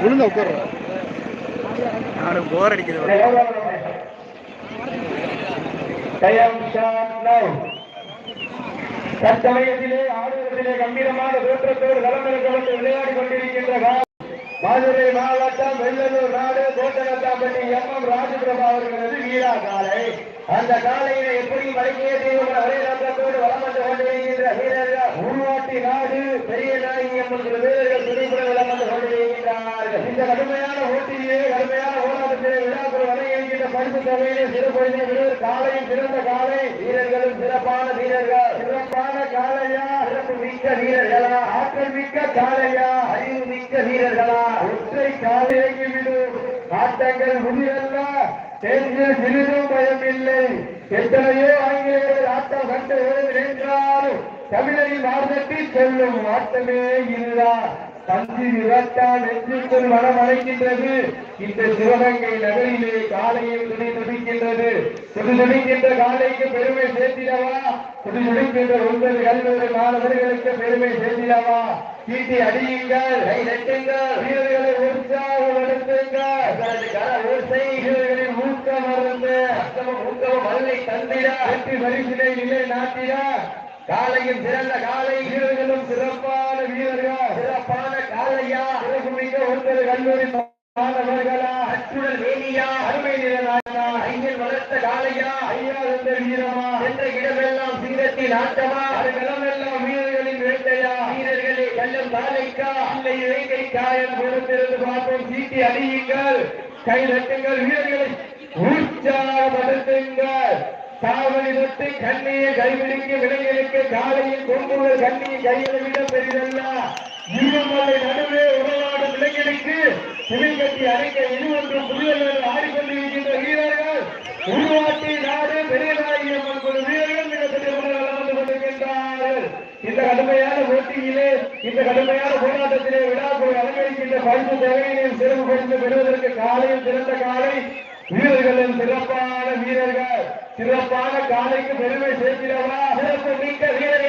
விழுந்த நானும் போர் அடிக்குது. தற்சமயத்திலே ஆடுகளத்திலே கம்பீரமான தோற்றத்தோடு களமிறக்க விளையாடி கொண்டிருக்கின்ற மதுரை மாவட்டம் வெள்ளலூர் நாடு கோட்டநத்தாம்பட்டி எம் எம் ராஜபிரபா அவர்களது வீரா காலை. அந்த காலையினை எப்படி வழங்கிய தீவிர ஒரே நோக்கத்தோடு வளம் வந்து கொண்டிருக்கின்ற வீரர்கள். உருவாட்டி நாடு பெரிய நாயகி என்ற வீரர்கள் துணிப்புற வளம் வந்து கொண்டிருக்கின்றார்கள் இந்த கடுமையான போட்டியிலே கடுமையான ஓராட்டத்திலே விழாக்குள் வழங்கியிருக்கின்ற பரிசு தொகையிலே சிறு பொழுது வீரர் காலையும் சிறந்த காலை. வீரர்களும் சிறப்பான வீரர்கள். சிறப்பான காலையா? சிறப்பு மிக்க வீரர்களா? ஆற்றல் மிக்க காலையா? அறிவு வீரர்களா? ஒற்றை காலிறங்கி விடும் ஆட்டங்கள் முடிவல்ல தெரிந்து சிறிதும் பயம் இல்லை எத்தனையோ ஆங்கிலேயர்கள் ஆட்டம் கண்டு நின்றாலும் தமிழரின் மார்க்கத்தை சொல்லும் ஆட்டமே இல்லா. தந்தி விரட்டால் நெஞ்சுக்குள் மனம் அடைக்கின்றது இந்த சிவகங்கை நகரிலே காலையில் துணை துடிக்கின்றது துடி துடிக்கின்ற காலைக்கு பெருமை சேர்த்திடவா? துடி துடிக்கின்ற ஒன்பது கல்லூரி மாணவர்களுக்கு பெருமை சேர்த்திடவா? கீட்டி அடியுங்கள். வீரர்களை உற்சாகப்படுத்துங்கள் ஊக்கம் அத்தமும் ஊக்கமும் மல்லை தந்திட. வெற்றி பரிசினை நிலை நாட்டிட. காலையும் சிறந்த காலை. வீரர்களும் சிறப்பான வீரர்கள். சிறப்பான காலையா? ஒன்பது கல்லூரி மாணவர்களா அச்சுடல் வேணியா அருமை நிறநாயனா ஐயன் வளர்த்த காலையா ஐயா என்ற வீரமா என்ற இடமெல்லாம் சிங்கத்தின் ஆட்டமா அதுகளமெல்லாம் வீரர்களின் வேட்டையா வீரர்களே கள்ளம் காலைக்கா இல்லை இலங்கை காயம் பொறுத்திருந்து பார்ப்போம் சீட்டி அடியுங்கள் கை நட்டுங்கள் வீரர்களை உற்சாகப்படுத்துங்கள் காவலி தொட்டு கண்ணியை கைவிடிக்கும் இளைஞருக்கு காலையில் கொம்புகள் கண்ணியை கையில் விட பெரிதல்ல. இருமலை நடுவே உறவாடும் இளைஞனுக்கு சிவில் கட்டி அடைக்க இது ஒன்றும் ஆடிக்கொண்டிருக்கின்ற வீரர்கள் உருவாட்டி நாடு பெரியநாயகி அம்மன் வீரர்கள் மிகப்பெரிய முறையில் கொண்டிருக்கின்றார்கள். இந்த கடுமையான போட்டியிலே இந்த கடுமையான போராட்டத்திலே விழாக்குழு அலங்கரிக்கின்ற பரிசு தொகையினையும் சிறப்பு பரிசு பெறுவதற்கு காலையில் சிறந்த காலை வீரர்களின் சிறப்பான வீரர்கள் சிறப்பான காலைக்கு பெருமை சேர்க்கிறவா சிறப்பு மிக்க வீரர்கள்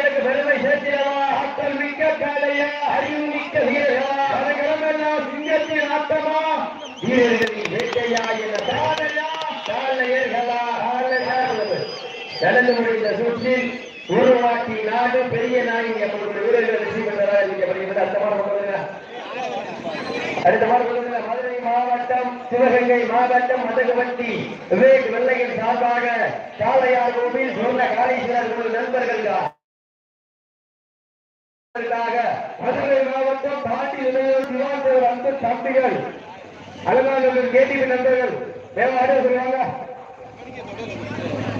சுற்றில் உருவாக்கி நாடு பெரிய நாயகி வீரர்கள் வெற்றி பெற்றதாக அறிவிக்கப்படுகிறது அடுத்த மாதம் அடுத்த மாதம் மதுரை மாவட்டம் சிவகங்கை மாவட்டம் மதகுவட்டி விவேக் வெள்ளையின் சார்பாக காளையார் கோவில் சொன்ன காளீஸ்வரர் நண்பர்களுக்காக மதுரை மாவட்டம் பாட்டி நிலையம் தம்பிகள் அலங்காநல்லூர் கேடிபி நண்பர்கள் வேற ஆடியோ சொல்லுவாங்க.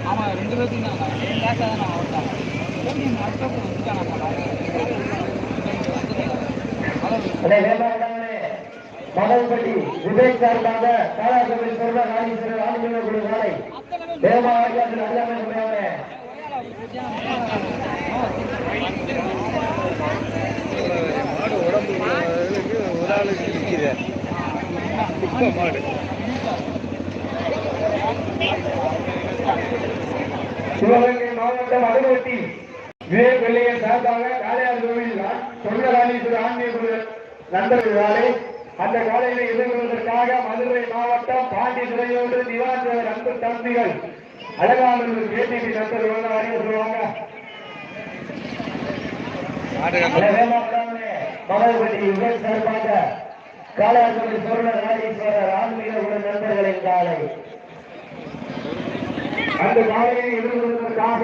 ஆமா ரெண்டு வேமாண்டவனே மதல்பட்டி விவேக் சார்பாக காலாசபதி சொல்ற ராஜேஸ்வரர் ஆளுநர் குழு நாளை சொல்றாங்க மாடு உடம்பு ஒரு ஆளுக்கு நிற்கிது குப்பை மாடு சிவகங்கை மாவட்டம் விவேக் சார்பாக காளையார் கோவில் ஆன்மீக அந்த காலையில எதிர்கொள்வதற்காக மதுரை மாவட்டம் பாண்டி துறையோடு திவாஞ்சவர் அன்பு தம்பிகள் அழகானூர் கேடிபி நண்பர்கள் அறிவு சொல்லுவாங்க விவேக் சார்பாக காளையார் சொர்ண ராஜேஸ்வரர் ஆன்மீக குழு நண்பர்களின் காலை. அந்த காலையை எதிர்கொள்வதற்காக